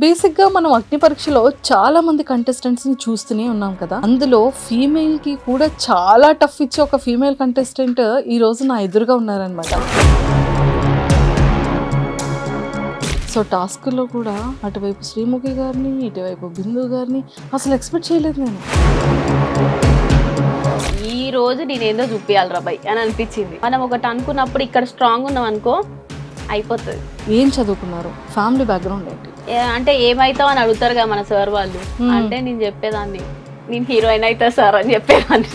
బేసిక్గా మనం అగ్ని పరీక్షలో చాలా మంది కంటెస్టెంట్స్ని చూస్తూనే ఉన్నాం కదా అందులో ఫీమేల్కి కూడా చాలా టఫ్ ఇచ్చే ఒక ఫీమేల్ కంటెస్టెంట్ ఈరోజు నా ఎదురుగా ఉన్నారనమాట సో టాస్క్లో కూడా అటువైపు శ్రీముఖి గారిని ఇటువైపు బిందు గారిని అసలు ఎక్స్పెక్ట్ చేయలేదు నేను ఈ రోజు నేనేదో చూపియాలి రాబాయ్ అని అనిపించింది మనం ఒకటి అనుకున్నప్పుడు ఇక్కడ స్ట్రాంగ్ ఉన్నాం అనుకో అయిపోతుంది ఏం చదువుకున్నారు ఫ్యామిలీ బ్యాక్గ్రౌండ్ ఏంటి అంటే ఏమైతావు అని అడుగుతారు కదా మన సార్ వాళ్ళు అంటే నేను చెప్పేదాన్ని నేను హీరోయిన్ అవుతా సార్ అని చెప్పేదాన్ని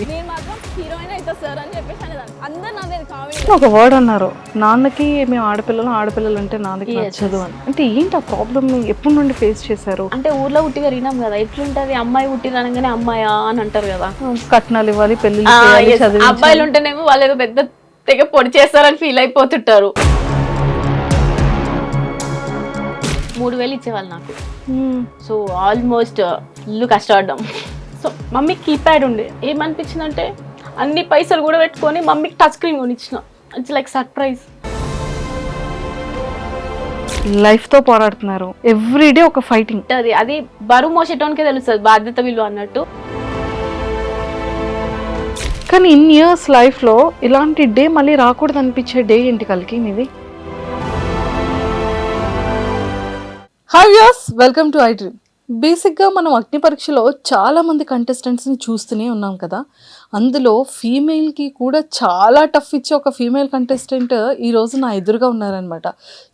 ఒక వర్డ్ అన్నారు నాన్నకి మేము ఆడపిల్లలు ఆడపిల్లలు అంటే నాన్నకి నచ్చదు అని అంటే ఏంటి ఆ ప్రాబ్లమ్ ఎప్పటి నుండి ఫేస్ చేశారు అంటే ఊర్లో ఉట్టి పెరిగినాం కదా ఎట్లుంటది అమ్మాయి ఉట్టి అనగానే అమ్మాయా అని అంటారు కదా కట్నాలు ఇవ్వాలి పెళ్లి అబ్బాయిలు ఉంటేనేమో వాళ్ళు ఏదో పెద్ద తెగ పొడి చేస్తారని ఫీల్ అయిపోతుంటారు మూడు వేలు ఇచ్చేవాళ్ళు నాకు సో ఆల్మోస్ట్ uh, ఇల్లు కష్టపడ్డాం సో మమ్మీ కీప్యాడ్ ఉండే ఏమనిపించింది అంటే అన్ని పైసలు కూడా పెట్టుకొని మమ్మీకి టచ్ స్క్రీన్ కొనిచ్చిన ఇట్స్ లైక్ సర్ప్రైజ్ లైఫ్తో పోరాడుతున్నారు ఎవ్రీడే ఒక ఫైటింగ్ అది అది బరువు మోసేటోనికే తెలుస్తుంది బాధ్యత విలువ అన్నట్టు కానీ ఇన్ ఇయర్స్ లైఫ్లో ఇలాంటి డే మళ్ళీ రాకూడదు అనిపించే డే ఏంటి కలికి మీది hi Vyas welcome to I dream బేసిక్గా మనం అగ్ని పరీక్షలో చాలామంది కంటెస్టెంట్స్ని చూస్తూనే ఉన్నాం కదా అందులో ఫీమేల్కి కూడా చాలా టఫ్ ఇచ్చే ఒక ఫీమేల్ కంటెస్టెంట్ ఈ రోజు నా ఎదురుగా ఉన్నారనమాట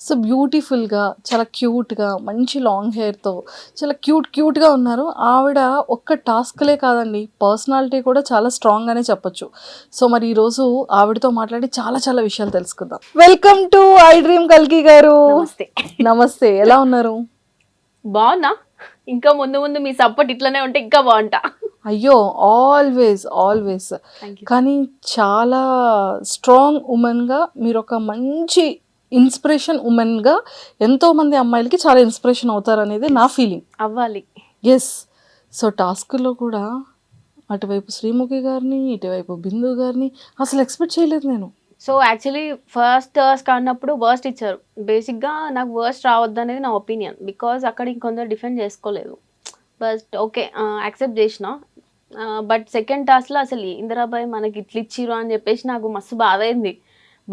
సో బ్యూటిఫుల్గా చాలా క్యూట్గా మంచి లాంగ్ హెయిర్తో చాలా క్యూట్ క్యూట్గా ఉన్నారు ఆవిడ ఒక్క టాస్క్లే కాదండి పర్సనాలిటీ కూడా చాలా స్ట్రాంగ్ అనే చెప్పొచ్చు సో మరి ఈరోజు ఆవిడతో మాట్లాడి చాలా చాలా విషయాలు తెలుసుకుందాం వెల్కమ్ టు ఐ డ్రీమ్ కల్కి గారు నమస్తే ఎలా ఉన్నారు బాగున్నా ఇంకా ముందు ముందు మీ సపోర్ట్ ఇట్లనే ఉంటే ఇంకా బాగుంటా అయ్యో ఆల్వేస్ ఆల్వేస్ కానీ చాలా స్ట్రాంగ్ ఉమెన్గా మీరు ఒక మంచి ఇన్స్పిరేషన్ ఉమెన్గా ఎంతోమంది అమ్మాయిలకి చాలా ఇన్స్పిరేషన్ అవుతారు అనేది నా ఫీలింగ్ అవ్వాలి ఎస్ సో టాస్క్లో కూడా అటువైపు శ్రీముఖి గారిని ఇటువైపు బిందు గారిని అసలు ఎక్స్పెక్ట్ చేయలేదు నేను సో యాక్చువల్లీ ఫస్ట్ టాస్క్ అన్నప్పుడు వర్స్ట్ ఇచ్చారు బేసిక్గా నాకు వర్స్ట్ రావద్దు అనేది నా ఒపీనియన్ బికాజ్ అక్కడ ఇంకొందరు డిఫెండ్ చేసుకోలేదు బట్ ఓకే యాక్సెప్ట్ చేసిన బట్ సెకండ్ టాస్క్లో అసలు ఇందిరాబాయ్ మనకి ఇచ్చిరు అని చెప్పేసి నాకు మస్తు బాధైంది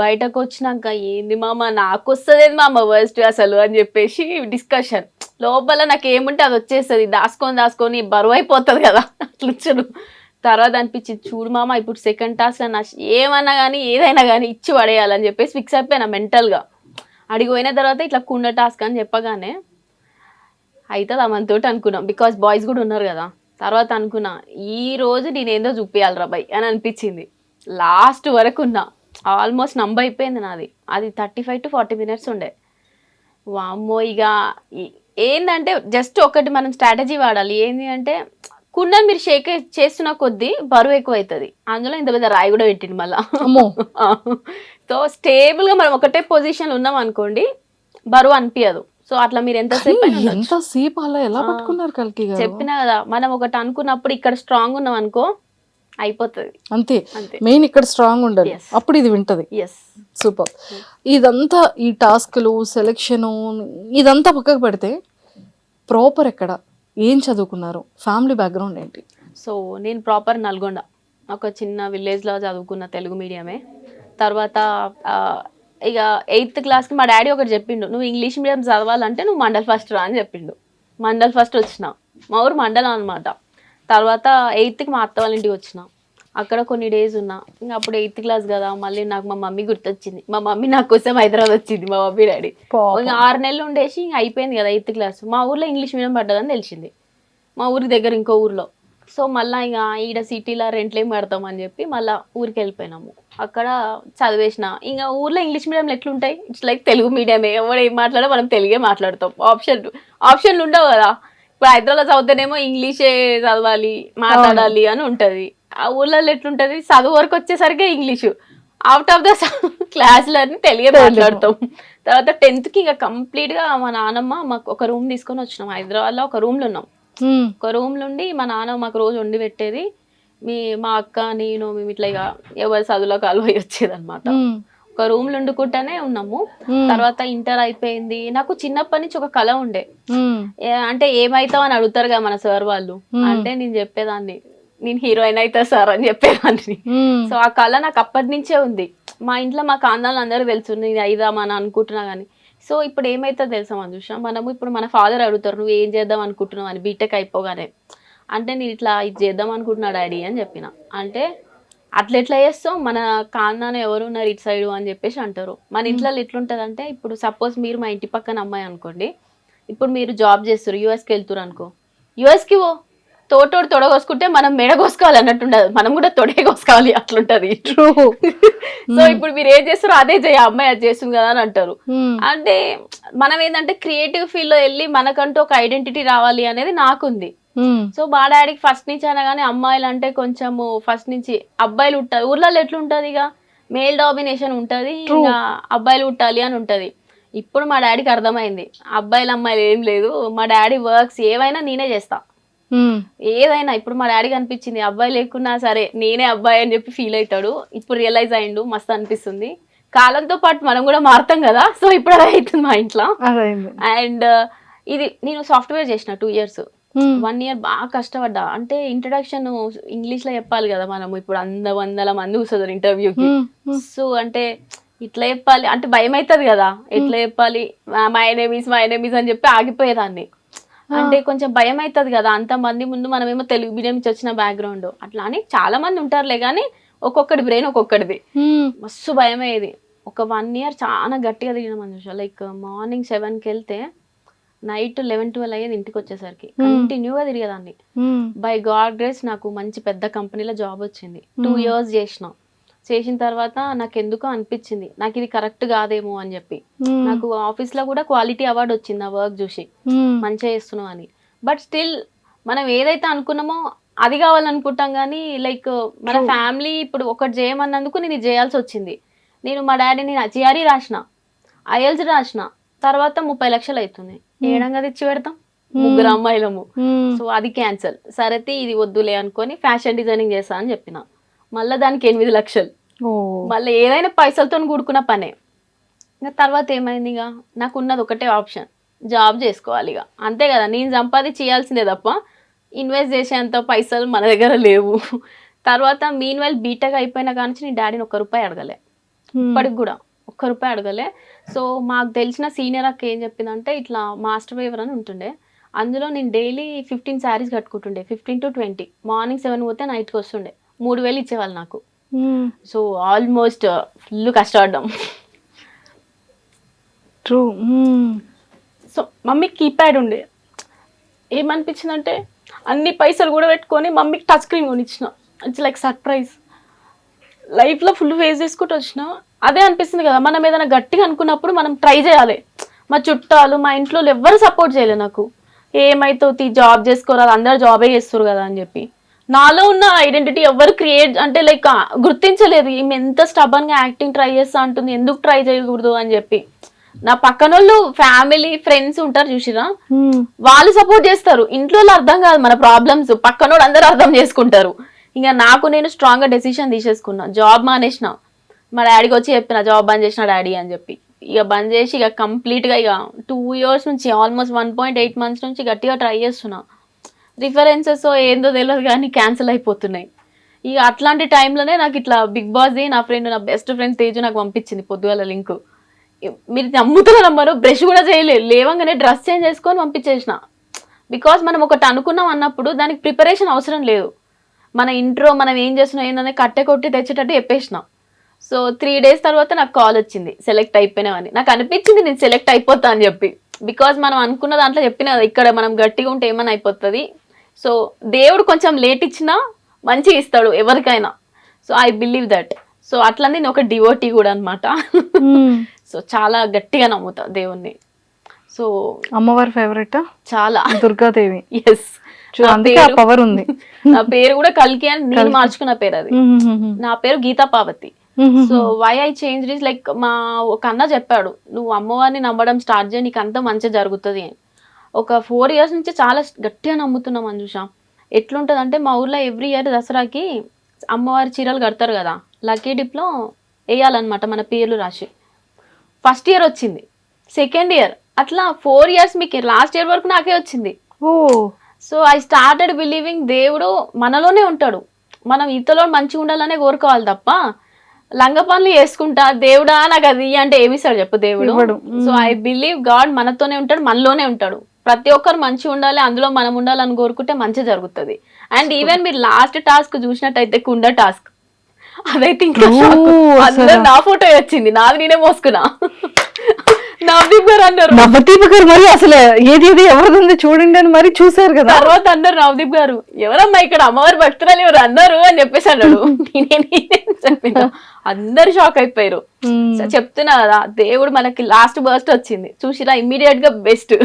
బయటకు వచ్చినాక ఏంది మామ నాకు వస్తుంది మామ వర్స్ట్ అసలు అని చెప్పేసి డిస్కషన్ లోపల నాకు ఏముంటే అది వచ్చేస్తుంది దాసుకొని దాసుకొని బరువు అయిపోతుంది కదా అట్లుచ్చుడు తర్వాత అనిపించింది చూడు మామ ఇప్పుడు సెకండ్ టాస్క్ నా ఏమన్నా కానీ ఏదైనా కానీ ఇచ్చి పడేయాలని చెప్పేసి ఫిక్స్ అయిపోయినా మెంటల్గా అడిగిపోయిన తర్వాత ఇట్లా కుండ టాస్క్ అని చెప్పగానే అవుతుంది అమ్మంతోటి అనుకున్నాం బికాస్ బాయ్స్ కూడా ఉన్నారు కదా తర్వాత అనుకున్నా ఈ రోజు నేనేదో చూపించాలి రాబాయ్ అని అనిపించింది లాస్ట్ వరకు ఉన్నా ఆల్మోస్ట్ నంబర్ అయిపోయింది నాది అది thirty five to forty minutes ఉండే వామ్మో ఇక ఏంటంటే జస్ట్ ఒకటి మనం స్ట్రాటజీ వాడాలి ఏంటి అంటే కుండను మీరు షేక్ చేస్తున్న కొద్దీ బరువు ఎక్కువ అవుతుంది అందులో ఇంత పెద్ద రాయి కూడా పెట్టింది మళ్ళీ సో స్టేబుల్గా మనం ఒకటే పొజిషన్లో ఉన్నాం అనుకోండి బరువు అనిపించదు సో అట్లా మీరు ఎంతసేపు ఎంతసేపు అలా ఎలా పట్టుకున్నారు కలికి చెప్పినా కదా మనం ఒకటి అనుకున్నప్పుడు ఇక్కడ స్ట్రాంగ్ ఉన్నాం అనుకో అయిపోతుంది అంతే మెయిన్ ఇక్కడ స్ట్రాంగ్ ఉండాలి అప్పుడు ఇది వింటది సూపర్ mm. ఇదంతా ఈ టాస్క్లు సెలెక్షన్ ఇదంతా పక్కకు పెడితే ప్రాపర్ ఎక్కడ ఏం చదువుకున్నారు ఫ్యామిలీ బ్యాక్గ్రౌండ్ ఏంటి సో నేను ప్రాపర్ నల్గొండ ఒక చిన్న విలేజ్లో చదువుకున్న తెలుగు మీడియమే తర్వాత ఇక ఎయిత్ క్లాస్కి మా డాడీ ఒకటి చెప్పిండు నువ్వు ఇంగ్లీష్ మీడియం చదవాలంటే నువ్వు మండల్ ఫస్ట్ రా అని చెప్పిండు మండల్ ఫస్ట్ వచ్చిన మా ఊరు మండలం అనమాట తర్వాత ఎయిత్కి మా అత్త వాళ్ళ ఇంటికి వచ్చిన అక్కడ కొన్ని డేస్ ఉన్నా ఇంకా అప్పుడు ఎయిత్ క్లాస్ కదా మళ్ళీ నాకు మా మమ్మీ గుర్తొచ్చింది మా మమ్మీ నా కోసం హైదరాబాద్ వచ్చింది మా మమ్మీ డాడీ ఇంకా ఆరు నెలలు ఉండేసి ఇంకా అయిపోయింది కదా ఎయిత్ క్లాస్ మా ఊర్లో ఇంగ్లీష్ మీడియం పడ్డదని తెలిసింది మా ఊరి దగ్గర ఇంకో ఊర్లో సో మళ్ళీ ఇక ఈడ సిటీలో రెంట్లేం పెడతామని చెప్పి మళ్ళీ ఊరికి వెళ్ళిపోయినాము అక్కడ చదివేసిన ఇంకా ఊర్లో ఇంగ్లీష్ మీడియంలు ఎట్లుంటాయి ఇట్స్ లైక్ తెలుగు మీడియమే ఎవరు ఏం మాట్లాడో మనం తెలుగే మాట్లాడతాం ఆప్షన్ ఆప్షన్లు ఉండవు కదా ఇప్పుడు హైదరాబాద్ చదివితేనేమో ఇంగ్లీషే చదవాలి మాట్లాడాలి అని ఉంటుంది ఆ ఊర్లలో ఎట్లుంటుంది చదువు వరకు వచ్చేసరికి ఇంగ్లీషు అవుట్ ఆఫ్ ద క్లాస్లన్నీ తెలుగే మాట్లాడతాం తర్వాత టెన్త్కి ఇంకా కంప్లీట్గా మా నానమ్మ మాకు ఒక రూమ్ తీసుకొని వచ్చినాం హైదరాబాద్లో ఒక రూమ్లో ఉన్నాం ఒక రూమ్లో ఉండి మా నాన్న మాకు రోజు వండి పెట్టేది మీ మా అక్క నేను మేము ఇట్లా ఇక ఎవరి చదువులో కాలువ వచ్చేదన్నమాట ఒక లో వండుకుంటానే ఉన్నాము తర్వాత ఇంటర్ అయిపోయింది నాకు చిన్నప్పటి నుంచి ఒక కళ ఉండే అంటే ఏమైతావు అని అడుగుతారు కదా మన సార్ వాళ్ళు అంటే నేను చెప్పేదాన్ని నేను హీరోయిన్ అవుతా సార్ అని చెప్పేదాన్ని సో ఆ కళ నాకు అప్పటి నుంచే ఉంది మా ఇంట్లో మా కాందాలు అందరూ తెలుసు నేను అయిదామా అని అనుకుంటున్నా కానీ సో ఇప్పుడు ఏమైతే తెలుసా మనం చూసినా మనము ఇప్పుడు మన ఫాదర్ అడుగుతారు నువ్వు ఏం చేద్దాం అనుకుంటున్నావు అని బీటెక్ అయిపోగానే అంటే నేను ఇట్లా ఇది చేద్దాం అనుకుంటున్నా డాడీ అని చెప్పిన అంటే అట్లా ఎట్లా చేస్తాం మన కాన్నాను ఎవరు ఉన్నారు ఇటు సైడ్ అని చెప్పేసి అంటారు మన ఇంట్లో ఎట్లుంటుంది అంటే ఇప్పుడు సపోజ్ మీరు మా ఇంటి పక్కన అమ్మాయి అనుకోండి ఇప్పుడు మీరు జాబ్ చేస్తారు యుఎస్కి వెళ్తురు అనుకో యుఎస్కి ఓ తోటోడు తొడగోసుకుంటే మనం మెడగోసుకోవాలి కోసుకోవాలి అన్నట్టు ఉండదు మనం కూడా తొడే కోసుకోవాలి అట్లుంటది ట్రూ సో ఇప్పుడు మీరు ఏం చేస్తారో అదే చేయ అమ్మాయి అది చేస్తుంది కదా అని అంటారు అంటే మనం ఏంటంటే క్రియేటివ్ ఫీల్డ్లో వెళ్ళి మనకంటూ ఒక ఐడెంటిటీ రావాలి అనేది నాకుంది సో hmm. మా డాడీకి ఫస్ట్ నుంచి అయినా కానీ అమ్మాయిలు అంటే కొంచెము ఫస్ట్ నుంచి అబ్బాయిలు ఉంటుంది ఊర్లలో ఎట్లుంటుంది ఇక మేల్ డామినేషన్ ఉంటది ఇంకా అబ్బాయిలు ఉంటాలి అని ఉంటది ఇప్పుడు మా డాడీకి అర్థమైంది అబ్బాయిలు అమ్మాయిలు ఏం లేదు మా డాడీ వర్క్స్ ఏవైనా నేనే చేస్తా hmm. ఏదైనా ఇప్పుడు మా డాడీకి అనిపించింది అబ్బాయి లేకున్నా సరే నేనే అబ్బాయి అని చెప్పి ఫీల్ అవుతాడు ఇప్పుడు రియలైజ్ అయిండు మస్తు అనిపిస్తుంది కాలంతో పాటు మనం కూడా మారుతాం కదా సో ఇప్పుడు అదే అవుతుంది మా ఇంట్లో అండ్ uh, ఇది నేను సాఫ్ట్వేర్ చేసిన two years one hmm. Year బాగా కష్టపడ్డా అంటే ఇంట్రడక్షన్ ఇంగ్లీష్ లో చెప్పాలి కదా మనం ఇప్పుడు వంద వందల మంది కూర్చోదారు ఇంటర్వ్యూకి సో అంటే ఇట్లా చెప్పాలి అంటే భయం అవుతుంది కదా hmm. ఎట్లా చెప్పాలి మై నేమీస్ మై అని చెప్పి ఆగిపోయేదాన్ని ah. అంటే కొంచెం భయం అవుతుంది కదా అంత మంది ముందు మనమేమో తెలుగు మీడియం నుంచి వచ్చిన బ్యాక్గ్రౌండ్ అట్లా అని చాలా మంది ఉంటారులే కానీ ఒక్కొక్కటి బ్రెయిన్ ఒక్కొక్కటిది hmm. మస్తు భయం అయ్యేది ఒక వన్ ఇయర్ చాలా గట్టిగా తిరిగిన అని లైక్ మార్నింగ్ సెవెన్కి వెళ్తే నైట్ లెవెన్ ట్వెల్వ్ అయ్యేది ఇంటికి వచ్చేసరికి కంటిన్యూగా తిరిగేదాన్ని బై గాడ్ గ్రేస్ నాకు మంచి పెద్ద కంపెనీలో జాబ్ వచ్చింది టూ ఇయర్స్ చేసిన చేసిన తర్వాత నాకు ఎందుకో అనిపించింది నాకు ఇది కరెక్ట్ కాదేమో అని చెప్పి నాకు ఆఫీస్ లో కూడా క్వాలిటీ అవార్డు వచ్చింది ఆ వర్క్ చూసి మంచిగా చేస్తున్నావు అని బట్ స్టిల్ మనం ఏదైతే అనుకున్నామో అది కావాలనుకుంటాం కానీ లైక్ మన ఫ్యామిలీ ఇప్పుడు ఒకటి చేయమన్నందుకు నేను చేయాల్సి వచ్చింది నేను మా డాడీ నేను జిఆర్ఈ రాసిన ఐఎల్స్ రాసిన తర్వాత ముప్పై లక్షలు అవుతుంది ఏడంగా తెచ్చి పెడతాం ముగ్గురు అమ్మాయిలము సో అది క్యాన్సల్ సరైతే ఇది వద్దులే అనుకొని ఫ్యాషన్ డిజైనింగ్ చేస్తా అని చెప్పిన మళ్ళీ దానికి ఎనిమిది లక్షలు మళ్ళీ ఏదైనా పైసలతో కూడుకున్న పనే ఇంకా తర్వాత ఏమైంది ఇక నాకు ఉన్నది ఒకటే ఆప్షన్ జాబ్ చేసుకోవాలి ఇక అంతే కదా నేను సంపాదించి చేయాల్సిందే తప్ప ఇన్వెస్ట్ చేసేంత పైసలు మన దగ్గర లేవు తర్వాత మీన్ వైల్ బీటెక్ అయిపోయిన కానీ నీ డాడీని ఒక్క రూపాయి అడగలే ఇప్పటికి కూడా ఒక్క రూపాయి అడగలే సో మాకు తెలిసిన సీనియర్ అక్క ఏం చెప్పిందంటే ఇట్లా మాస్టర్ వేవర్ అని ఉంటుండే అందులో నేను daily fifteen saris కట్టుకుంటుండే fifteen to twenty morning seven పోతే నైట్కి వస్తుండే మూడు వేలు ఇచ్చేవాళ్ళు నాకు hmm. So almost full uh, కష్టపడ్డాం true hmm. So mummy keypad ఉండే ఏమనిపించిందంటే అన్ని పైసలు కూడా పెట్టుకొని మమ్మీకి టచ్ స్క్రీన్ కొనిచ్చిన ఇట్స్ లైక్ సర్ప్రైజ్ లైఫ్లో ఫుల్ ఫేస్ చేసుకుంటూ వచ్చిన అదే అనిపిస్తుంది కదా మనం ఏదైనా గట్టిగా అనుకున్నప్పుడు మనం ట్రై చేయాలి మా చుట్టాలు మా ఇంట్లో ఎవ్వరు సపోర్ట్ చేయలేదు నాకు ఏమైతుంది జాబ్ చేసుకోరాదు అందరు జాబే చేస్తారు కదా అని చెప్పి నాలో ఉన్న ఐడెంటిటీ ఎవరు క్రియేట్ అంటే లైక్ గుర్తించలేదు ఈమె ఎంత స్టబన్గా యాక్టింగ్ ట్రై చేస్తా ఉంటుంది ఎందుకు ట్రై చేయకూడదు అని చెప్పి నా పక్కన వాళ్ళు ఫ్యామిలీ ఫ్రెండ్స్ ఉంటారు చూసినా వాళ్ళు సపోర్ట్ చేస్తారు ఇంట్లో అర్థం కాదు మన ప్రాబ్లమ్స్ వాళ్ళు అందరూ అర్థం చేసుకుంటారు ఇంకా నాకు నేను స్ట్రాంగ్గా డెసిషన్ తీసేసుకున్నా జాబ్ మానేసిన మా డాడీకి వచ్చి చెప్పిన జాబ్ బంద్ చేసిన డాడీ అని చెప్పి ఇక బంద్ చేసి ఇక కంప్లీట్గా ఇక టూ ఇయర్స్ నుంచి almost one point eight months నుంచి గట్టిగా ట్రై చేస్తున్నా రిఫరెన్సెస్ ఏందో తెలియదు కానీ క్యాన్సిల్ అయిపోతున్నాయి ఇక అట్లాంటి టైంలోనే నాకు ఇట్లా బిగ్ బాస్ది నా ఫ్రెండ్ నా బెస్ట్ ఫ్రెండ్ తేజు నాకు పంపించింది పొద్దుగల లింక్ మీరు నమ్ముతున్న నమ్మరు బ్రష్ కూడా చేయలేదు లేవంగానే డ్రెస్ చేంజ్ చేసుకొని పంపించేసిన బికాస్ మనం ఒకటి అనుకున్నాం అన్నప్పుడు దానికి ప్రిపరేషన్ అవసరం లేదు మన ఇంట్రో మనం ఏం చేస్తున్నాం ఏందనే కట్టె కొట్టి తెచ్చేటట్టు చెప్పేసినాం సో త్రీ డేస్ తర్వాత నాకు కాల్ వచ్చింది సెలెక్ట్ అయిపోయినామని నాకు అనిపించింది నేను సెలెక్ట్ అయిపోతా అని చెప్పి బికాజ్ మనం అనుకున్న దాంట్లో చెప్పిన ఇక్కడ మనం గట్టిగా ఉంటే ఏమైనా అయిపోతుంది సో దేవుడు కొంచెం లేట్ ఇచ్చినా మంచిగా ఇస్తాడు ఎవరికైనా so I believe that so అట్లా నేను ఒక డివోటీ కూడా అనమాట సో hmm. చాలా గట్టిగా నమ్ముతా దేవుణ్ణి సో అమ్మవారి ఫేవరెట్ చాలా దుర్గాదేవి ఎస్ పవర్ ఉంది నా పేరు కూడా కల్కి అని నేను మార్చుకున్న పేరు అది నా పేరు Geetha Parvathi so why I change is like మా ఒక అన్న చెప్పాడు నువ్వు అమ్మవారిని నమ్మడం స్టార్ట్ చేయ నీకు అంతా మంచిగా జరుగుతుంది అని ఒక ఫోర్ ఇయర్స్ నుంచి చాలా గట్టిగా నమ్ముతున్నాం మంజుష ఎట్లుంటుంది అంటే మా ఊర్లో ఎవ్రీ ఇయర్ దసరాకి అమ్మవారి చీరలు కడతారు కదా లక్కీ డిప్లో వేయాలన్నమాట మన పేర్లు రాసి ఫస్ట్ ఇయర్ వచ్చింది సెకండ్ ఇయర్ అట్లా ఫోర్ ఇయర్స్ మీకు లాస్ట్ ఇయర్ వరకు నాకే వచ్చింది ఓ సో ఐ స్టార్టెడ్ బిలీవింగ్ దేవుడు మనలోనే ఉంటాడు మనం ఇతలో మంచిగా ఉండాలనే కోరుకోవాలి తప్ప లంగ పనులు చేసుకుంటా దేవుడా నాకు అది అంటే ఏమిస్తాడు చెప్పు దేవుడు సో ఐ బిలీవ్ గాడ్ మనతోనే ఉంటాడు మనలోనే ఉంటాడు ప్రతి ఒక్కరు మంచి ఉండాలి అందులో మనం ఉండాలని కోరుకుంటే మంచి జరుగుతుంది అండ్ ఈవెన్ మీరు లాస్ట్ టాస్క్ చూసినట్టయితే కుండ టాస్క్ అదైతే ఇంకా నా ఫోటో వచ్చింది నాది నేనే మోసుకున్నా నవదీప్ గారు అన్నారు నవదీప్ గారు మరి అసలు ఏది ఏది ఎవరిది చూడండి అని మరి చూసారు కదా తర్వాత అన్నారు నవదీప్ గారు ఎవరమ్మా ఇక్కడ అమ్మవారి భక్తురాలు ఎవరు అన్నారు అని చెప్పేసి అన్నాడు అందరు షాక్ అయిపోయారు చెప్తున్నా కదా దేవుడు మనకి లాస్ట్ బర్స్ట్ వచ్చింది చూసిరా ఇమ్మీడియట్ గా బెస్ట్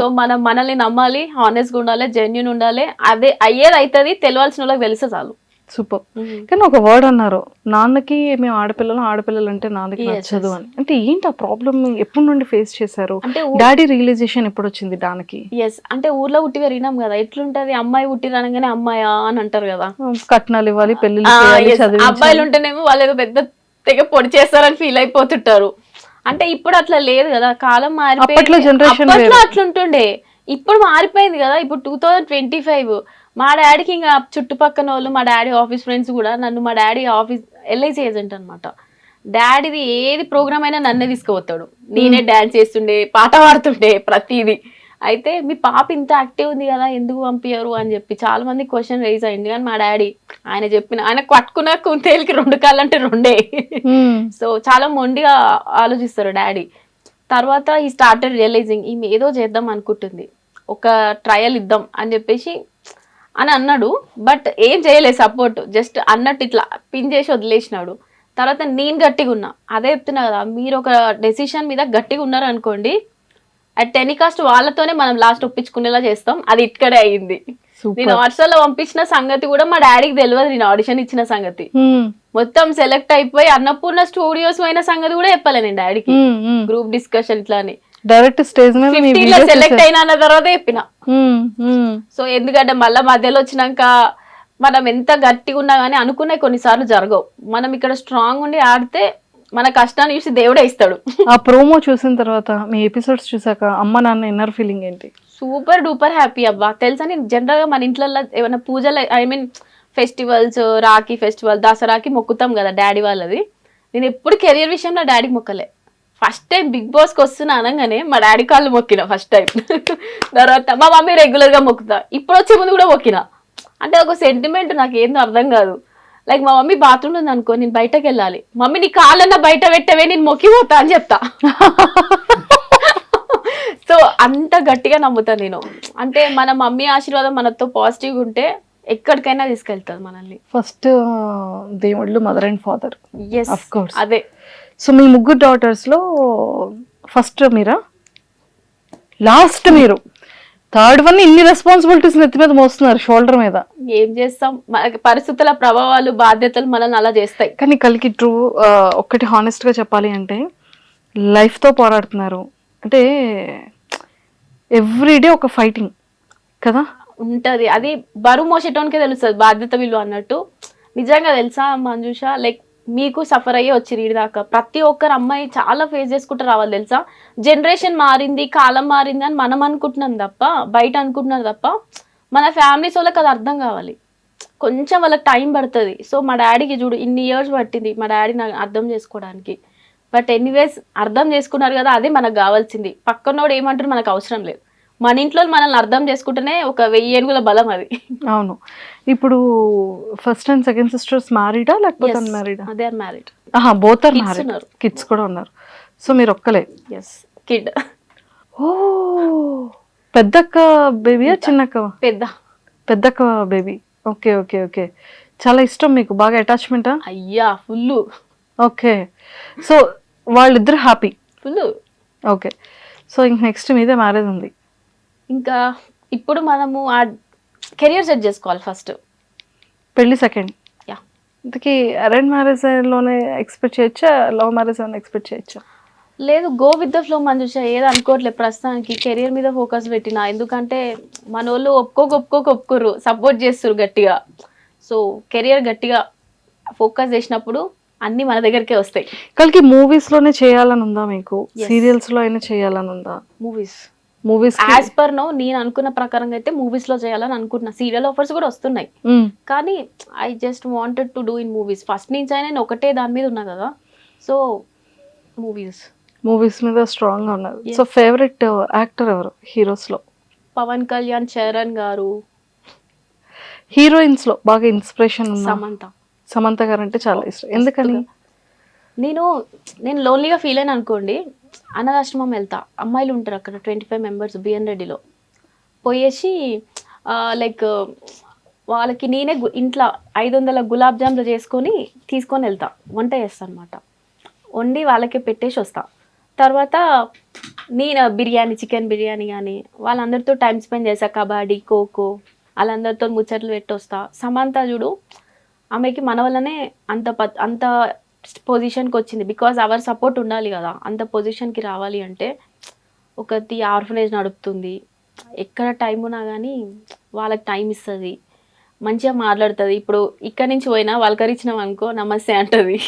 సో మనం మనల్ని నమ్మాలి హానెస్ట్ గా ఉండాలి జెన్యున్ ఉండాలి అదే అయ్యేది అవుతుంది తెలియాల్సిన వాళ్ళకి తెలిసే చాలు సూపర్ కానీ ఒక వర్డ్ అన్నారు నాన్నకి మేము ఆడపిల్లలు ఆడపిల్లలు అంటే నాన్నకి నచ్చదు అని అంటే ఏంటి ఆ ప్రాబ్లం ఎప్పటి నుండి ఫేస్ చేశారు అంటే డాడీ రియలైజేషన్ ఎప్పుడు వచ్చింది దానికి ఎస్ అంటే ఊర్లో ఉట్టి పెరిగినాం కదా ఎట్లుంటది అమ్మాయి ఉట్టి రానగానే అమ్మాయా అని అంటారు కదా కట్నాలు ఇవ్వాలి పెళ్లి అబ్బాయిలు ఉంటేనేమో వాళ్ళు పెద్ద తెగ పొడి చేస్తారని ఫీల్ అయిపోతుంటారు అంటే ఇప్పుడు అట్లా లేదు కదా కాలం మారిపోయి అట్లుంటుండే ఇప్పుడు మారిపోయింది కదా ఇప్పుడు టూ థౌజండ్ ట్వంటీ ఫైవ్ మా డాడీకి ఇంకా చుట్టుపక్కన వాళ్ళు మా డాడీ ఆఫీస్ ఫ్రెండ్స్ కూడా నన్ను మా డాడీ ఆఫీస్ ఎల్ఐసి ఏజెంట్ అనమాట డాడీది ఏది ప్రోగ్రామ్ అయినా నన్నే తీసుకుపోతాడు నేనే డాన్స్ చేస్తుండే పాట పాడుతుండే ప్రతిదీ అయితే మీ పాప ఇంత యాక్టివ్ ఉంది కదా ఎందుకు పంపించారు అని చెప్పి చాలా మంది క్వశ్చన్ రేజ్ అయింది కానీ మా డాడీ ఆయన చెప్పిన ఆయన కట్టుకున్న కుంతేలికి రెండు కాళ్ళంటే రెండే సో చాలా మొండిగా ఆలోచిస్తారు డాడీ తర్వాత ఈ స్టార్టెడ్ రియలైజింగ్ ఈమె ఏదో చేద్దాం అనుకుంటుంది ఒక ట్రయల్ ఇద్దాం అని చెప్పేసి అని అన్నాడు బట్ ఏం చేయలేదు సపోర్ట్ జస్ట్ అన్నట్టు ఇట్లా పిన్ చేసి వదిలేసినాడు తర్వాత నేను గట్టిగా ఉన్నా అదే చెప్తున్నా కదా మీరు ఒక డెసిషన్ మీద గట్టిగా ఉన్నారనుకోండి అట్ టెలికాస్ట్ వాళ్ళతోనే మనం లాస్ట్ ఒప్పించుకునేలా చేస్తాం అది ఇక్కడే అయ్యింది నేను వాట్సాప్ లో పంపించిన సంగతి కూడా మా డాడీకి తెలియదు నేను ఆడిషన్ ఇచ్చిన సంగతి మొత్తం సెలెక్ట్ అయిపోయి అన్నపూర్ణ స్టూడియోస్ అయిన సంగతి కూడా చెప్పాలి నేను డాడీకి గ్రూప్ డిస్కషన్ ఇట్లా అని డైరెక్ట్ స్టేజ్ మీద సెలెక్ట్ అయినా అన్న తర్వాత చెప్పిన సో ఎందుకంటే మళ్ళీ మధ్యలో వచ్చినాక మనం ఎంత గట్టిగా ఉన్నా కానీ అనుకునే కొన్నిసార్లు జరగవు మనం ఇక్కడ స్ట్రాంగ్ ఉండి ఆడితే మన కష్టాన్ని చూసి దేవుడే ఇస్తాడు ఆ ప్రోమో చూసిన తర్వాత మీ ఎపిసోడ్స్ చూసాక అమ్మ నాన్న ఇన్నర్ ఫీలింగ్ ఏంటి సూపర్ డూపర్ హ్యాపీ అబ్బా తెలుసా నేను జనరల్గా మన ఇంట్లో ఏమైనా పూజలు I mean festivals Rakhi festival దసరాకి మొక్కుతాం కదా డాడీ వాళ్ళది నేను ఎప్పుడు కెరియర్ విషయంలో డాడీకి మొక్కలే ఫస్ట్ టైం బిగ్ బాస్కి వస్తున్నా అనగానే మా డాడీ కాళ్ళు మొక్కిన ఫస్ట్ టైం తర్వాత మా మమ్మీ రెగ్యులర్గా మొక్కుతా ఇప్పుడు వచ్చే ముందు కూడా మొక్కిన అంటే ఒక సెంటిమెంట్ నాకు ఏందో అర్థం కాదు లైక్ మా మమ్మీ బాత్రూమ్ ఉంది అనుకో నేను బయటకు వెళ్ళాలి మమ్మీ నీ కాళ్ళన్నా బయట పెట్టవే నేను మొక్కిపోతా అని చెప్తా సో అంత గట్టిగా నమ్ముతాను నేను అంటే మన మమ్మీ ఆశీర్వాదం మనతో పాజిటివ్ ఉంటే ఎక్కడికైనా తీసుకెళ్తుంది మనల్ని ఫస్ట్ uh, దేవుళ్ళు మదర్ అండ్ ఫాదర్ కోర్స్ అదే సో మీ ముగ్గురు డాటర్స్ లో ఫస్ట్ మీరా లాస్ట్ మీరు థర్డ్ వన్ ఇన్ని రెస్పాన్సిబిలిటీస్ నెత్తి మీద మోస్తున్నారు షోల్డర్ మీద ఏం చేస్తాం పరిస్థితుల ప్రభావాలు బాధ్యతలు మనల్ని అలా చేస్తాయి కానీ కలికి ట్రూ uh, ఒక్కటి హానెస్ట్గా చెప్పాలి అంటే లైఫ్తో పోరాడుతున్నారు అంటే ఎవ్రీడే ఒక ఫైటింగ్ కదా ఉంటది అది బరువు మోసేటోనికే తెలుస్తుంది బాధ్యత విలువ అన్నట్టు నిజంగా తెలుసా మంజుష లైక్ మీకు సఫర్ అయ్యి వచ్చి దాకా ప్రతి ఒక్కరు అమ్మాయి చాలా ఫేస్ చేసుకుంటూ రావాలి తెలుసా జనరేషన్ మారింది కాలం మారింది అని మనం అనుకుంటున్నాం తప్ప బయట అనుకుంటున్నారు తప్ప మన ఫ్యామిలీస్ వాళ్ళకి అది అర్థం కావాలి కొంచెం వాళ్ళకి టైం పడుతుంది సో మా డాడీకి చూడు ఇన్ని ఇయర్స్ పట్టింది మా డాడీ నాకు అర్థం చేసుకోవడానికి బట్ ఎనీవేస్ అర్థం చేసుకున్నారు కదా అదే మనకు కావాల్సింది పక్కనోడు ఏమంటారు మనకు అవసరం లేదు మన ఇంట్లో మనల్ని అర్థం చేసుకుంటేనే ఒక వెయ్యి ఏనుగుల బలం అది అవును ఇప్పుడు ఫస్ట్ అండ్ సెకండ్ సిస్టర్స్ మ్యారీడా లేకపోతే అన్మ్యారీడా అదే మ్యారీడ్ ఆహా బోత్ ఆర్ మ్యారీడ్ కిడ్స్ కూడా ఉన్నారు సో మీరు ఒక్కలే ఎస్ కిడ్ ఓ అక్క బేబీయా చిన్నక్క పెద్ద పెద్దక్క బేబీ ఓకే ఓకే ఓకే చాలా ఇష్టం మీకు బాగా అటాచ్మెంట్ అయ్యా ఫుల్ ఓకే సో వాళ్ళిద్దరు హ్యాపీ ఫుల్ ఓకే సో ఇంక నెక్స్ట్ మీదే మ్యారేజ్ ఉంది ఇంకా ఇప్పుడు మనము ఆ కెరియర్ సెట్ చేసుకోవాలి ఫస్ట్ పెళ్ళి సెకండ్ యా ఇంతకీ అరేంజ్ మ్యారేజ్ లోనే ఎక్స్పెక్ట్ చేయొచ్చా లవ్ మ్యారేజ్ లోనే ఎక్స్పెక్ట్ చేయొచ్చా లేదు గో విత్ ద ఫ్లో చూసా ఏది అనుకోవట్లేదు ప్రస్తుతానికి కెరియర్ మీద ఫోకస్ పెట్టిన ఎందుకంటే మన వాళ్ళు ఒప్పుకోక ఒప్పుకోక ఒప్పుకోరు సపోర్ట్ చేస్తారు గట్టిగా సో కెరియర్ గట్టిగా ఫోకస్ చేసినప్పుడు అన్ని మన దగ్గరికే వస్తాయి కలికి మూవీస్ లోనే చేయాలని ఉందా మీకు సీరియల్స్ లో అయినా చేయాలని ఉందా movies movies as per no నేను అనుకున్న ప్రకారంగా అయితే మూవీస్ లో చేయాలని అనుకుంటున్నా సీరియల్ ఆఫర్స్ కూడా వస్తున్నాయి hmm. కానీ I just wanted to do in movies first నుంచి అయినా నేను ఒకటే దాని మీద ఉన్నా కదా సో మూవీస్ మూవీస్ మీద స్ట్రాంగ్ గా ఉన్నారు సో ఫేవరెట్ యాక్టర్ ఎవరు హీరోస్ లో పవన్ కళ్యాణ్ చరణ్ గారు హీరోయిన్స్ లో బాగా ఇన్స్పిరేషన్ సమంతా సమంత గారు అంటే చాలా ఇష్టం ఎందుకని నేను నేను లోన్లీగా ఫీల్ అయినా అనుకోండి అనాథాశ్రమం వెళ్తా అమ్మాయిలు ఉంటారు అక్కడ ట్వంటీ ఫైవ్ మెంబర్స్ బిఎన్ రెడ్డిలో పోయేసి లైక్ వాళ్ళకి నేనే ఇంట్లో ఐదు వందల గులాబ్ జామ్లు చేసుకొని తీసుకొని వెళ్తా వంట చేస్తాను అనమాట వండి వాళ్ళకే పెట్టేసి వస్తా తర్వాత నేను బిర్యానీ చికెన్ బిర్యానీ కానీ వాళ్ళందరితో టైం స్పెండ్ చేస్తా కబడ్డీ ఖోఖో వాళ్ళందరితో ముచ్చట్లు పెట్టి వస్తా సమంత చూడు ఆమెకి మన వల్లనే అంత అంత పొజిషన్కి వచ్చింది బికాజ్ అవర్ సపోర్ట్ ఉండాలి కదా అంత పొజిషన్కి రావాలి అంటే ఒకటి ఆర్ఫనేజ్ నడుపుతుంది ఎక్కడ టైం ఉన్నా కానీ వాళ్ళకి టైం ఇస్తుంది మంచిగా మాట్లాడుతుంది ఇప్పుడు ఇక్కడి నుంచి పోయినా వాళ్ళకరిచ్చినాం అనుకో నమస్తే అంటుంది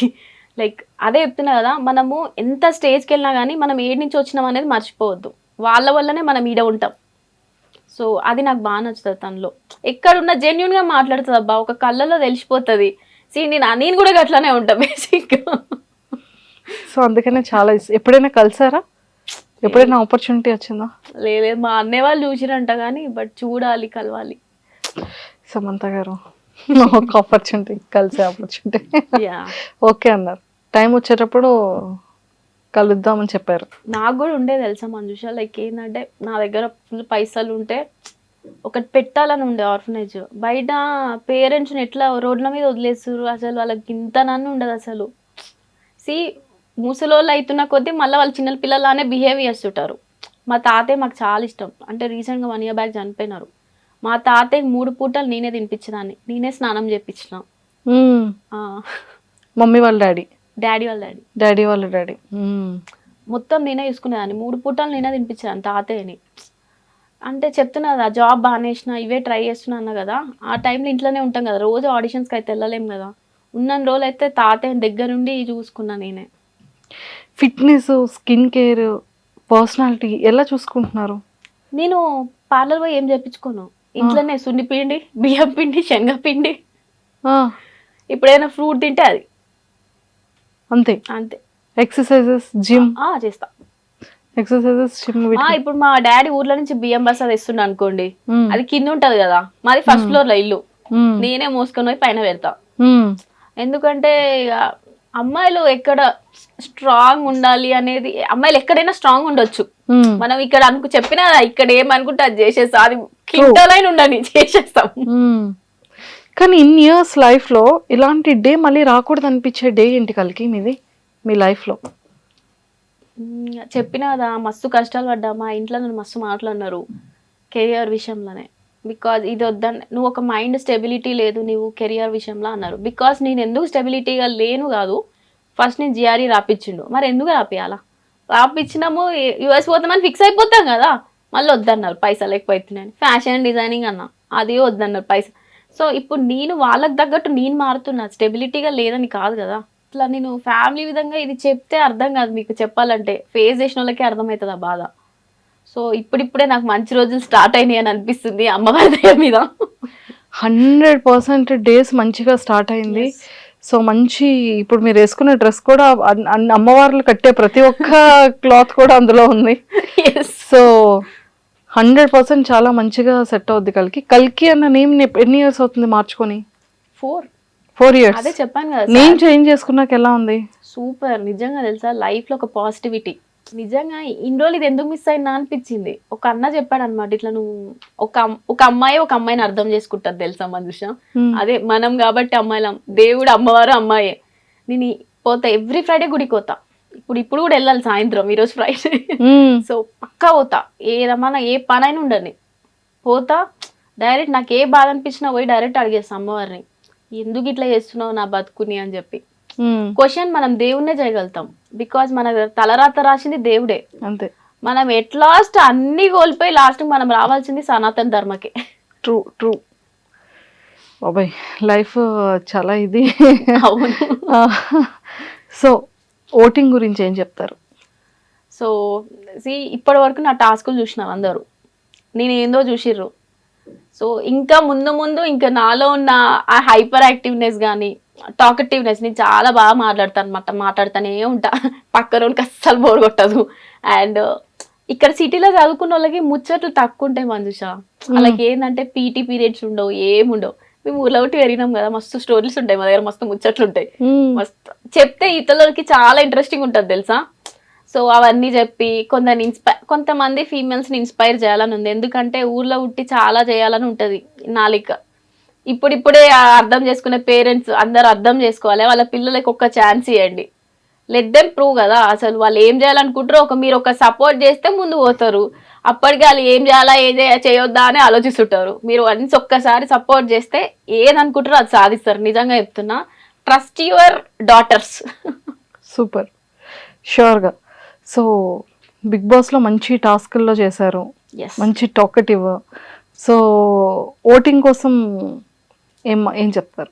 లైక్ అదే చెప్తున్నా కదా మనము ఎంత స్టేజ్కి వెళ్ళినా కానీ మనం ఏడి నుంచి వచ్చినాం అనేది మర్చిపోవద్దు వాళ్ళ వల్లనే మనం ఈడ ఉంటాం సో అది నాకు బాగా నచ్చుతుంది తనలో ఎక్కడున్న జెన్యున్గా మాట్లాడుతుంది అబ్బా ఒక కళ్ళలో తెలిసిపోతుంది సీ నేను నేను కూడా అట్లానే ఉంటా బేసిక్ సో అందుకనే చాలా ఎప్పుడైనా కలిసారా ఎప్పుడైనా ఆపర్చునిటీ వచ్చిందా లేదే మా అన్నయ్య వాళ్ళు చూసిరంట కానీ బట్ చూడాలి కలవాలి సమంత గారు ఒక ఆపర్చునిటీ కలిసే ఆపర్చునిటీ ఓకే అన్నారు టైం వచ్చేటప్పుడు కలుద్దామని చెప్పారు నాకు కూడా ఉండే తెలుసా మంజుష లైక్ ఏంటంటే నా దగ్గర ఫుల్ పైసలు ఉంటే ఒకటి పెట్టాలని ఉండే ఆర్ఫనేజ్ బయట పేరెంట్స్ని ఎట్లా రోడ్ల మీద వదిలేస్తారు అసలు వాళ్ళకి ఇంతనన్ను ఉండదు అసలు సి ముసలోళ్ళు అవుతున్న కొద్దీ మళ్ళీ వాళ్ళు చిన్న పిల్లలానే బిహేవ్ చేస్తుంటారు మా తాతయ్య మాకు చాలా ఇష్టం అంటే రీసెంట్గా వన్ ఇయర్ బ్యాక్ చనిపోయినారు మా తాతయ్య మూడు పూటలు నేనే తినిపించదాన్ని నేనే స్నానం చేపించిన మమ్మీ వాళ్ళ డాడీ డాడీ వాళ్ళ డాడీ డాడీ వాళ్ళ డాడీ మొత్తం నేనే చూసుకునేదాన్ని మూడు పూటలు నేనే తినిపించాను తాతయ్యని అంటే చెప్తున్నా కదా జాబ్ బాగానే వేసిన ఇవే ట్రై చేస్తున్నా అన్న కదా ఆ టైంలో ఇంట్లోనే ఉంటాం కదా రోజు ఆడిషన్స్కి అయితే వెళ్ళలేము కదా ఉన్న రోజులు అయితే తాతయ్య దగ్గరుండి చూసుకున్నా నేనే ఫిట్నెస్ స్కిన్ కేర్ పర్సనాలిటీ ఎలా చూసుకుంటున్నారు నేను పార్లర్ పోయి ఏం చేపించుకోను ఇంట్లోనే సున్ని పిండి బియ్యం పిండి శనగపిండి ఇప్పుడైనా ఫ్రూట్ తింటే అది అంతే అంతే ఎక్సర్సైజెస్ జిమ్ చేస్తా ఎక్సర్సైజెస్ జిమ్ ఇప్పుడు మా డాడీ ఊర్లో నుంచి బియ్యం బస్ అది ఇస్తుండే అనుకోండి అది కింద ఉంటది కదా మాది ఫస్ట్ ఫ్లోర్ లో ఇల్లు నేనే మోసుకొని పోయి పైన పెడతా ఎందుకంటే ఇక అమ్మాయిలు ఎక్కడ స్ట్రాంగ్ ఉండాలి అనేది అమ్మాయిలు ఎక్కడైనా స్ట్రాంగ్ ఉండొచ్చు మనం ఇక్కడ అనుకు చెప్పినా ఇక్కడ ఏమనుకుంటే అది చేసేస్తా అది కింటలైన ఉండని చేసేస్తాం కానీ ఇన్ ఇయర్స్ లైఫ్లో ఇలాంటి డే మళ్ళీ రాకూడదు అనిపించే డే ఏంటి కలికి మీది మీ లైఫ్లో చెప్పిన కదా మస్తు కష్టాలు పడ్డా మా ఇంట్లో నన్ను మస్తు మాట్లాడినారు కెరియర్ విషయంలోనే బికాజ్ ఇది వద్దని నువ్వు ఒక మైండ్ స్టెబిలిటీ లేదు నువ్వు కెరియర్ విషయంలో అన్నారు బికాజ్ నేను ఎందుకు స్టెబిలిటీగా లేను కాదు ఫస్ట్ నేను జిఆర్ఈ e రాపిచ్చిండు మరి ఎందుకు రాపియాలా రాపించినాము యుఎస్ పోతామని ఫిక్స్ అయిపోతాం కదా మళ్ళీ వద్దన్నారు పైసలు ఎక్కువ ఫ్యాషన్ డిజైనింగ్ అన్నా అది వద్దన్నారు పైసలు సో ఇప్పుడు నేను వాళ్ళకి తగ్గట్టు నేను మారుతున్నా స్టెబిలిటీగా లేదని కాదు కదా అట్లా నేను ఫ్యామిలీ విధంగా ఇది చెప్తే అర్థం కాదు మీకు చెప్పాలంటే ఫేస్ చేసిన వాళ్ళకే అర్థమవుతుంది ఆ బాధ సో ఇప్పుడిప్పుడే నాకు మంచి రోజులు స్టార్ట్ అయినాయి అని అనిపిస్తుంది అమ్మవారి దగ్గర మీద హండ్రెడ్ పర్సెంట్ డేస్ మంచిగా స్టార్ట్ అయింది సో మంచి ఇప్పుడు మీరు వేసుకున్న డ్రెస్ కూడా అమ్మవార్లు కట్టే ప్రతి ఒక్క క్లాత్ కూడా అందులో ఉంది సో హండ్రెడ్ పర్సెంట్ చాలా మంచిగా సెట్ అవుద్ది కలికి కల్కి అన్న నేమ్ ఎన్ని ఇయర్స్ అవుతుంది మార్చుకొని ఫోర్ ఫోర్ ఇయర్స్ అదే చెప్పాను కదా నేమ్ చేంజ్ చేసుకున్నాక ఎలా ఉంది సూపర్ నిజంగా తెలుసా లైఫ్ లో ఒక పాజిటివిటీ నిజంగా ఇన్ని రోజులు ఇది ఎందుకు మిస్ అయినా అనిపించింది ఒక అన్న చెప్పాడు అనమాట ఇట్లా నువ్వు ఒక ఒక అమ్మాయి ఒక అమ్మాయిని అర్థం చేసుకుంటారు తెలుసా మన విషయం అదే మనం కాబట్టి అమ్మాయిలం దేవుడు అమ్మవారు అమ్మాయే నేను పోతా ఎవ్రీ ఫ్రైడే గుడికి పోతా ఇప్పుడు ఇప్పుడు కూడా వెళ్ళాలి సాయంత్రం ఈరోజు ఫ్రైడే సో పక్కా పోతా ఏదమ్మా ఏ పనైనా ఉండని పోతా డైరెక్ట్ నాకు ఏ బాధ అనిపించినా పోయి డైరెక్ట్ అడిగేస్తా అమ్మవారిని ఎందుకు ఇట్లా చేస్తున్నావు నా బతుకుని అని చెప్పి క్వశ్చన్ మనం దేవుడినే చేయగలుగుతాం బికాజ్ మన తలరాత రాసింది దేవుడే అంతే మనం ఎట్ లాస్ట్ అన్ని కోల్పోయి లాస్ట్ మనం రావాల్సింది సనాతన ధర్మకే ట్రూ ట్రూ బాబాయ్ లైఫ్ చాలా ఇది అవును సో ఓటింగ్ గురించి ఏం చెప్తారు సో సి ఇప్పటి వరకు నా టాస్కులు చూసినారు అందరూ నేను ఏందో చూసిర్రు సో ఇంకా ముందు ముందు ఇంకా నాలో ఉన్న ఆ హైపర్ యాక్టివ్నెస్ కానీ టాకటివ్నెస్ నేను చాలా బాగా మాట్లాడతాను అనమాట మాట్లాడుతూనే ఉంటా పక్కనోనికి అస్సలు బోర్ కొట్టదు అండ్ ఇక్కడ సిటీలో చదువుకున్న వాళ్ళకి ముచ్చట్లు తక్కువ ఉంటాయి మంజుష వాళ్ళకి ఏంటంటే పీటీ పీరియడ్స్ ఉండవు ఏముండవు మేము ఒకటి పెరిగినాం కదా మస్తు స్టోరీస్ ఉంటాయి మా దగ్గర మస్తు ముచ్చట్లు ఉంటాయి మస్తు చెప్తే ఇతరులకి చాలా ఇంట్రెస్టింగ్ ఉంటుంది తెలుసా సో అవన్నీ చెప్పి కొందరిని ఇన్స్పైర్ కొంతమంది ఫీమేల్స్ని ఇన్స్పైర్ చేయాలని ఉంది ఎందుకంటే ఊర్లో ఉట్టి చాలా చేయాలని ఉంటుంది నాలిక ఇప్పుడిప్పుడే అర్థం చేసుకునే పేరెంట్స్ అందరు అర్థం చేసుకోవాలి వాళ్ళ పిల్లలకి ఒక్క ఛాన్స్ ఇవ్వండి లెట్ దెమ్ ప్రూవ్ కదా అసలు వాళ్ళు ఏం చేయాలనుకుంటారో ఒక మీరు ఒక సపోర్ట్ చేస్తే ముందు పోతారు అప్పటికి వాళ్ళు ఏం చేయాలా ఏం ఏ చేయొద్దా అని ఆలోచిస్తుంటారు మీరు వన్స్ ఒక్కసారి సపోర్ట్ చేస్తే ఏదనుకుంటారో అది సాధిస్తారు నిజంగా చెప్తున్నా ట్రస్ట్ యువర్ డాటర్స్ సూపర్ ష్యూర్గా సో బిగ్ బాస్లో మంచి టాస్క్ల్లో చేశారు మంచి టాకటివ్ సో ఓటింగ్ కోసం ఏం ఏం చెప్తారు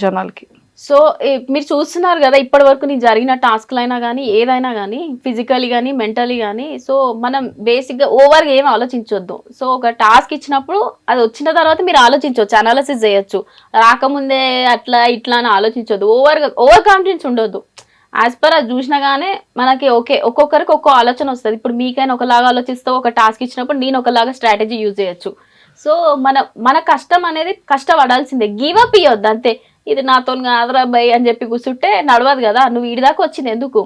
జనాలకి సో మీరు చూస్తున్నారు కదా ఇప్పటి వరకు నీకు జరిగిన టాస్క్లు అయినా కానీ ఏదైనా కానీ ఫిజికలీ కానీ మెంటలీ కానీ సో మనం బేసిక్గా ఓవర్గా ఏం ఆలోచించొద్దు సో ఒక టాస్క్ ఇచ్చినప్పుడు అది వచ్చిన తర్వాత మీరు ఆలోచించవచ్చు అనాలసిస్ చేయొచ్చు రాకముందే అట్లా ఇట్లా అని ఆలోచించొద్దు ఓవర్గా ఓవర్ కాన్ఫిడెన్స్ ఉండొద్దు యాజ్ పర్ అది చూసినగానే మనకి ఓకే ఒక్కొక్కరికి ఒక్కో ఆలోచన వస్తుంది ఇప్పుడు మీకైనా ఒకలాగా ఆలోచిస్తావు ఒక టాస్క్ ఇచ్చినప్పుడు నేను ఒకలాగా స్ట్రాటజీ యూజ్ చేయొచ్చు సో మన మన కష్టం అనేది కష్టపడాల్సిందే గివ్ అప్ ఇవ్వద్దు అంతే ఇది నాతో కాదురా బై అని చెప్పి కూర్చుంటే నడవదు కదా నువ్వు దాకా వచ్చింది ఎందుకు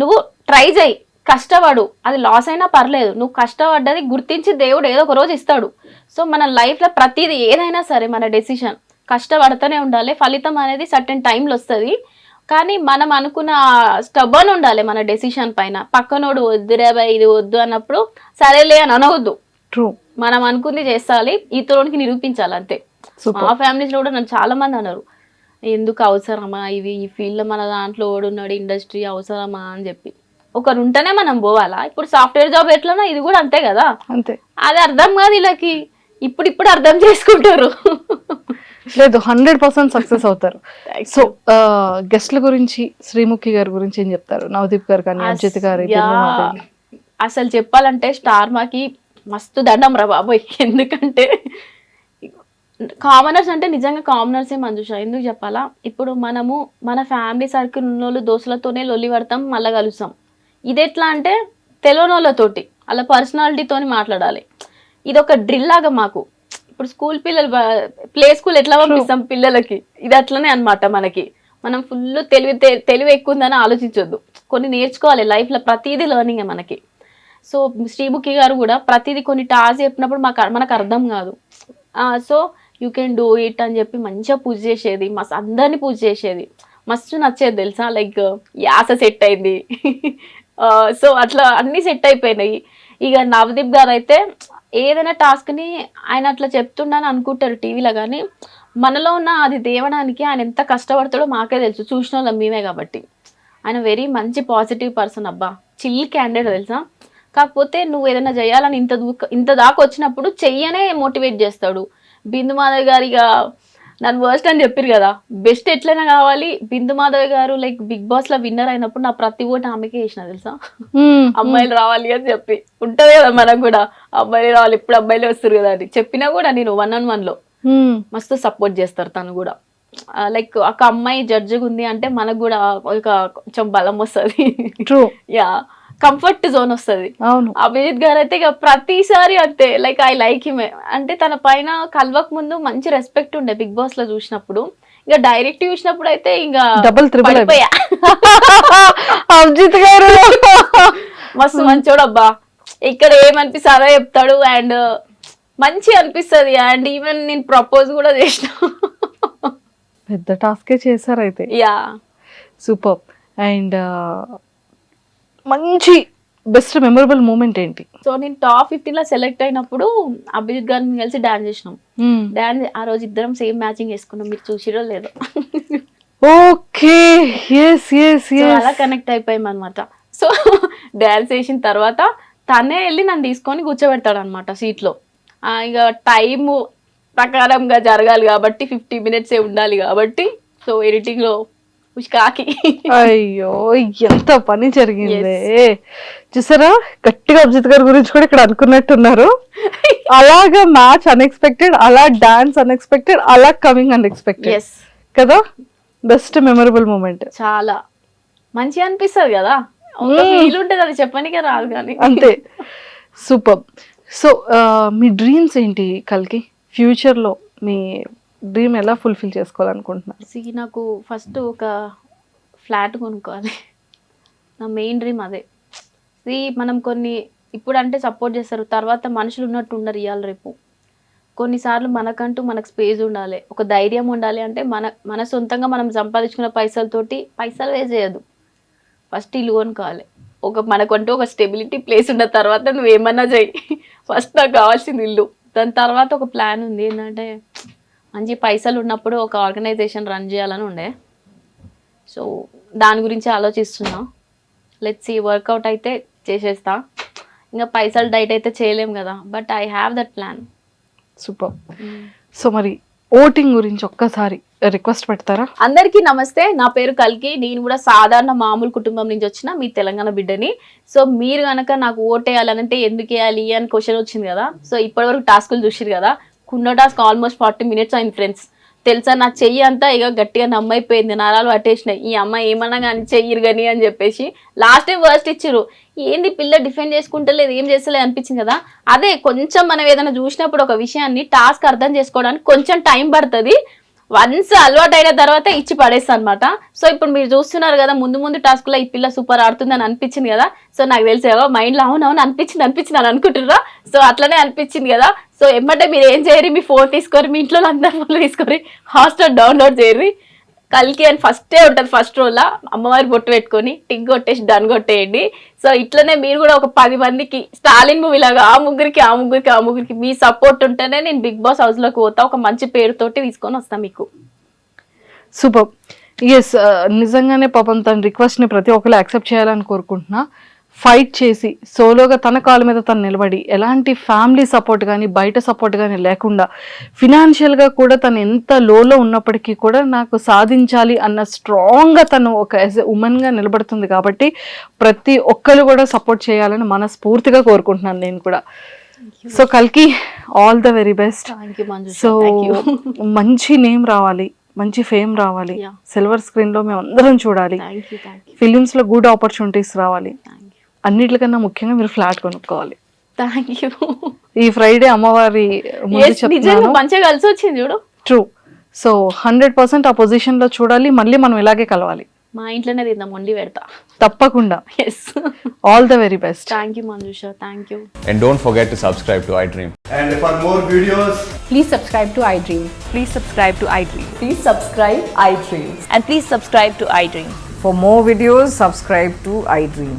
నువ్వు ట్రై చేయి కష్టపడు అది లాస్ అయినా పర్లేదు నువ్వు కష్టపడ్డది గుర్తించి దేవుడు ఏదో ఒక రోజు ఇస్తాడు సో మన లైఫ్లో ప్రతిదీ ఏదైనా సరే మన డెసిషన్ కష్టపడుతూనే ఉండాలి ఫలితం అనేది సర్టెన్ టైంలో వస్తుంది కానీ మనం అనుకున్న స్టబన్ ఉండాలి మన డెసిషన్ పైన పక్కనోడు వద్దురే బై ఇది వద్దు అన్నప్పుడు సరేలే అని అనవద్దు ట్రూ మనం అనుకుంది చేస్తాలి ఇతరునికి నిరూపించాలి అంతే మా ఫ్యామిలీస్ లో కూడా నన్ను చాలా మంది అన్నారు ఎందుకు అవసరమా ఇవి ఈ ఫీల్డ్లో మన దాంట్లో ఓడున్నాడు ఇండస్ట్రీ అవసరమా అని చెప్పి ఒకరు ఉంటేనే మనం పోవాలా ఇప్పుడు సాఫ్ట్వేర్ జాబ్ ఎట్లనో ఇది కూడా అంతే కదా అంతే అది అర్థం కాదు వీళ్ళకి ఇప్పుడు ఇప్పుడు అర్థం చేసుకుంటారు లేదు హండ్రెడ్ పర్సెంట్ సక్సెస్ అవుతారు సో గెస్ట్ల గురించి శ్రీముఖి గారి గురించి ఏం చెప్తారు నవదీప్ గారు కానీ అజిత్ గారు అసలు చెప్పాలంటే స్టార్ మాకి మస్తు దండం రా బాబోయ్ ఎందుకంటే కామనర్స్ అంటే నిజంగా కామనర్సే మంజుష ఎందుకు చెప్పాలా ఇప్పుడు మనము మన ఫ్యామిలీ సర్కిల్ ఉన్నోళ్ళు దోస్తులతోనే లొల్లి పడతాం మళ్ళీ కలుస్తాం ఇది ఎట్లా అంటే వాళ్ళతోటి అలా పర్సనాలిటీతో మాట్లాడాలి ఇది ఒక డ్రిల్ లాగా మాకు ఇప్పుడు స్కూల్ పిల్లలు ప్లే స్కూల్ ఎట్లా పంపిస్తాం పిల్లలకి ఇది అట్లనే అనమాట మనకి మనం ఫుల్ తెలివి తెలివి ఎక్కువ ఉందని ఆలోచించొద్దు కొన్ని నేర్చుకోవాలి లైఫ్లో ప్రతిదీ లర్నింగ్ మనకి సో శ్రీముఖి గారు కూడా ప్రతిదీ కొన్ని టాస్ చెప్పినప్పుడు మాకు మనకు అర్థం కాదు so you can do it అని చెప్పి మంచిగా పూజ చేసేది మస్తు అందరినీ పూజ చేసేది మస్తు నచ్చేది తెలుసా లైక్ యాస సెట్ అయింది సో అట్లా అన్నీ సెట్ అయిపోయినాయి ఇక నవదీప్ గారు అయితే ఏదైనా టాస్క్ని ఆయన అట్లా చెప్తున్నాను అనుకుంటారు టీవీలో కానీ మనలో ఉన్న అది దేవడానికి ఆయన ఎంత కష్టపడతాడో మాకే తెలుసు చూసిన వాళ్ళం మేమే కాబట్టి ఆయన వెరీ మంచి పాజిటివ్ పర్సన్ అబ్బా చిల్ క్యాండిడేట్ తెలుసా కాకపోతే నువ్వు ఏదైనా చేయాలని ఇంత ఇంత దాకా వచ్చినప్పుడు చెయ్యనే మోటివేట్ చేస్తాడు బిందు మాధవ్ గారి నన్ను వర్స్ట్ అని చెప్పారు కదా బెస్ట్ ఎట్లైనా కావాలి బిందు మాధవ్ గారు లైక్ బిగ్ బాస్ లో విన్నర్ అయినప్పుడు నా ప్రతి ఓటు ఆమెకే వేసిన తెలుసా అమ్మాయిలు రావాలి అని చెప్పి ఉంటది కదా మనం కూడా అబ్బాయిలు రావాలి ఇప్పుడు అబ్బాయిలు వస్తారు కదా అని చెప్పినా కూడా నేను వన్ అండ్ వన్ లో మస్తు సపోర్ట్ చేస్తారు తను కూడా లైక్ ఒక అమ్మాయి జడ్జిగా ఉంది అంటే మనకు కూడా ఒక కొంచెం బలం వస్తుంది ట్రూ యా కంఫర్ట్ జోన్ వస్తుంది అవును అభిజిత్ గారు అయితే ఇక ప్రతిసారి అంతే లైక్ ఐ లైక్ హిమే అంటే తన పైన కలవక ముందు మంచి రెస్పెక్ట్ ఉండే బిగ్ బాస్ లో చూసినప్పుడు ఇంకా డైరెక్ట్ చూసినప్పుడు అయితే ఇంకా డబుల్ త్రిబుల్ అభిజిత్ గారు మస్తు మంచోడు అబ్బా ఇక్కడ ఏమనిపిస్తారో చెప్తాడు అండ్ మంచి అనిపిస్తుంది అండ్ ఈవెన్ నేను ప్రపోజ్ కూడా చేసిన పెద్ద టాస్కే చేశారు అయితే యా సూపర్ అండ్ మంచి బెస్ట్ మెమొరబుల్ మూమెంట్ ఏంటి సో నేను టాప్ ఫిఫ్టీన్ లో సెలెక్ట్ అయినప్పుడు అభిజిత్ గారిని కలిసి డాన్స్ చేసినాం డాన్స్ hmm. ఆ రోజు ఇద్దరం సేమ్ మ్యాచింగ్ వేసుకున్నాం మీరు చూసిరో లేదో ఓకే ఎస్ ఎస్ అలా కనెక్ట్ అయిపోయాం అనమాట సో డాన్స్ చేసిన తర్వాత తనే వెళ్ళి నన్ను తీసుకొని కూర్చోబెడతాడు అనమాట సీట్లో ఇక టైము ప్రకారంగా జరగాలి కాబట్టి ఫిఫ్టీ మినిట్సే ఉండాలి కాబట్టి సో ఎడిటింగ్లో ఉష్కాకి అయ్యో ఎంత పని జరిగింది చూసారా గట్టిగా అభిజిత్ గారి గురించి కూడా ఇక్కడ అనుకున్నట్టున్నారు అలాగా మ్యాచ్ అన్ఎక్స్పెక్టెడ్ అలా డాన్స్ అన్ఎక్స్పెక్టెడ్ అలా కమింగ్ అన్ఎక్స్పెక్టెడ్ కదా బెస్ట్ మెమరబుల్ మూమెంట్ చాలా మంచిగా అనిపిస్తుంది కదా hmm. ఉంటుంది అది చెప్పనికే రాదు కానీ అంతే సూపర్ సో uh, మీ డ్రీమ్స్ ఏంటి కలికి ఫ్యూచర్లో మీ డ్రీమ్ ఎలా ఫుల్ఫిల్ చేసుకోవాలనుకుంటున్నారు సి నాకు ఫస్ట్ ఒక ఫ్లాట్ కొనుక్కోవాలి నా మెయిన్ డ్రీమ్ అదే సి మనం కొన్ని ఇప్పుడు అంటే సపోర్ట్ చేస్తారు తర్వాత మనుషులు ఉన్నట్టు ఉండరు ఇవాళ రేపు కొన్నిసార్లు మనకంటూ మనకు స్పేస్ ఉండాలి ఒక ధైర్యం ఉండాలి అంటే మన మన సొంతంగా మనం సంపాదించుకున్న పైసలతోటి పైసలు వేస్ చేయదు ఫస్ట్ ఇల్లు కొనుక్కోవాలి ఒక మనకంటూ ఒక స్టెబిలిటీ ప్లేస్ ఉన్న తర్వాత నువ్వు ఏమన్నా చేయి ఫస్ట్ నాకు కావాల్సింది ఇల్లు దాని తర్వాత ఒక ప్లాన్ ఉంది ఏంటంటే మంచి పైసలు ఉన్నప్పుడు ఒక ఆర్గనైజేషన్ రన్ చేయాలని ఉండే సో దాని గురించి ఆలోచిస్తున్నా లెట్స్ ఈ వర్కౌట్ అయితే చేసేస్తా ఇంకా పైసలు డైట్ అయితే చేయలేం కదా but I have that plan super hmm. So మరి ఓటింగ్ గురించి ఒక్కసారి రిక్వెస్ట్ పెడతారా అందరికీ నమస్తే నా పేరు కల్కి నేను కూడా సాధారణ మామూలు కుటుంబం నుంచి వచ్చిన మీ తెలంగాణ బిడ్డని సో మీరు కనుక నాకు ఓటేయాలనంటే ఎందుకు వేయాలి అని క్వశ్చన్ వచ్చింది కదా సో ఇప్పటివరకు టాస్కులు చూసిరు కదా కుండ ఆల్మోస్ట్ ఫార్టీ మినిట్స్ అయింది ఫ్రెండ్స్ తెలుసా నా చెయ్యి అంతా ఇక గట్టిగా నమ్మైపోయింది నరాలు పట్టేసినాయి ఈ అమ్మాయి ఏమన్నా కానీ చెయ్యరు కానీ అని చెప్పేసి లాస్ట్ టైం వర్స్ట్ ఇచ్చారు ఏంది పిల్ల డిఫెండ్ చేసుకుంటలేదు ఏం చేస్తలేదు అనిపించింది కదా అదే కొంచెం మనం ఏదైనా చూసినప్పుడు ఒక విషయాన్ని టాస్క్ అర్థం చేసుకోవడానికి కొంచెం టైం పడుతుంది వన్స్ అలవాటు అయిన తర్వాత ఇచ్చి పడేస్తా అనమాట సో ఇప్పుడు మీరు చూస్తున్నారు కదా ముందు ముందు లో ఈ పిల్ల సూపర్ ఆడుతుంది అని అనిపించింది కదా సో నాకు తెలిసి మైండ్ మైండ్లో అవునవును అనిపించింది అనిపించింది అని అనుకుంటున్నా సో అట్లనే అనిపించింది కదా సో ఎమ్మటే మీరు ఏం చేయరు మీ ఫోన్ తీసుకొని మీ ఇంట్లో అందరు ఫోన్ తీసుకొని హాస్టల్ డౌన్లోడ్ చేయరు కల్కి అని ఫస్టే ఉంటుంది ఫస్ట్ రోజులా అమ్మవారి బొట్టు పెట్టుకొని టిక్ కొట్టేసి డన్ కొట్టేయండి సో ఇట్లనే మీరు కూడా ఒక పది మందికి స్టాలిన్ మూవీ లాగా ఆ ముగ్గురికి ఆ ముగ్గురికి ఆ ముగ్గురికి మీ సపోర్ట్ ఉంటేనే నేను బిగ్ బాస్ హౌస్లోకి పోతా ఒక మంచి పేరుతోటి తీసుకొని వస్తాను మీకు సూపర్ ఎస్ uh, నిజంగానే పాపం తన రిక్వెస్ట్ని ప్రతి ఒక్కరు యాక్సెప్ట్ చేయాలని కోరుకుంటున్నా ఫైట్ చేసి సోలోగా తన కాల మీద తను నిలబడి ఎలాంటి ఫ్యామిలీ సపోర్ట్ కానీ బయట సపోర్ట్ కానీ లేకుండా ఫినాన్షియల్గా కూడా తను ఎంత లోలో ఉన్నప్పటికీ కూడా నాకు సాధించాలి అన్న స్ట్రాంగ్గా తను ఒక యాజ్ ఎ ఉమెన్గా నిలబడుతుంది కాబట్టి ప్రతి ఒక్కరు కూడా సపోర్ట్ చేయాలని మనస్ఫూర్తిగా కోరుకుంటున్నాను నేను కూడా సో కల్కి all the very best so మంచి నేమ్ రావాలి మంచి ఫేమ్ రావాలి సిల్వర్ స్క్రీన్లో మేము అందరం చూడాలి ఫిలిమ్స్లో గుడ్ ఆపర్చునిటీస్ రావాలి అన్నిటికన్నా ముఖ్యంగా మీరు ఫ్లాట్ కొనుక్కోవాలి థ్యాంక్ యూ ఈ ఫ్రైడే అమ్మవారి మంచిగా కలిసి వచ్చింది చూడు ట్రూ సో హండ్రెడ్ పర్సెంట్ ఆ పొజిషన్ లో చూడాలి మళ్ళీ మనం ఇలాగే కలవాలి మా ఇంట్లోనే తిందాం వండి పెడతా తప్పకుండా yes all the very best thank you Manjusha thank you and don't forget to subscribe to iDream and for more videos please subscribe to iDream please subscribe to iDream please subscribe iDream and please subscribe to iDream for more videos subscribe to iDream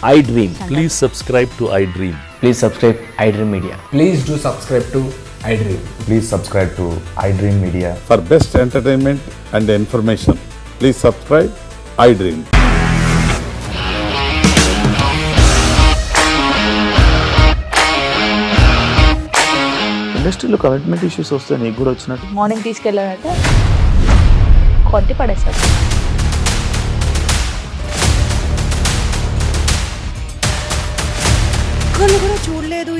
iDream. Please subscribe to iDream. Please subscribe iDream Media. Please do subscribe to iDream. Please subscribe to iDream Media. For best entertainment and information, please subscribe iDream. Industrial commitment issues also. Morning teach.